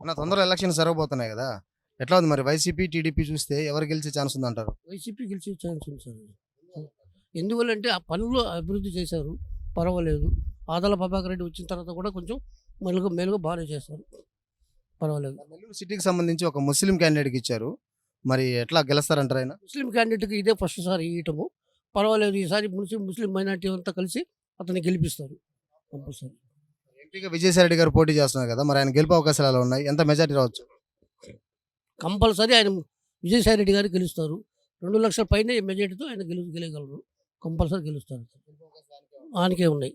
అన్న తొందరలో ఎలక్షన్ జరగబోతున్నాయి కదా. ఎట్లా ఉంది మరి? వైసీపీ టీడీపీ చూస్తే ఎవరు గెలిచే ఛాన్స్ ఉందంటారు? వైసీపీ గెలిచే ఛాన్స్ ఉంది సార్. ఎందువల్లంటే ఆ పనులు అభివృద్ధి చేశారు. పర్వాలేదు. ఆదల ప్రభాకర్ రెడ్డి వచ్చిన తర్వాత కూడా కొంచెం మెలుగు మెలుగు బాగానే చేస్తారు పర్వాలేదు. నెల్లూరు సిటీకి సంబంధించి ఒక ముస్లిం క్యాండిడేట్కి ఇచ్చారు. మరి ఎట్లా గెలుస్తారంటారు ఆయన? ముస్లిం క్యాండిడేట్కి ఇదే ఫస్ట్ సారి ఇవ్వటము పర్వాలేదు. ఈసారి ముస్లిం ముస్లిం మైనార్టీ అంతా కలిసి అతన్ని గెలిపిస్తారు. కంపల్సరీ ఎంపీగా విజయసాయి రెడ్డి గారు పోటీ చేస్తున్నారు కదా మరి ఆయన గెలుపు అవకాశాలు ఎలా ఉన్నాయి? ఎంత మెజార్టీ రావచ్చు? కంపల్సరీ ఆయన విజయసాయి రెడ్డి గారు గెలుస్తారు. రెండు లక్షల పైన మెజార్టీతో ఆయన గెలు గెలగలరు. కంపల్సరీ గెలుస్తారు. ఆయనకే ఉన్నాయి.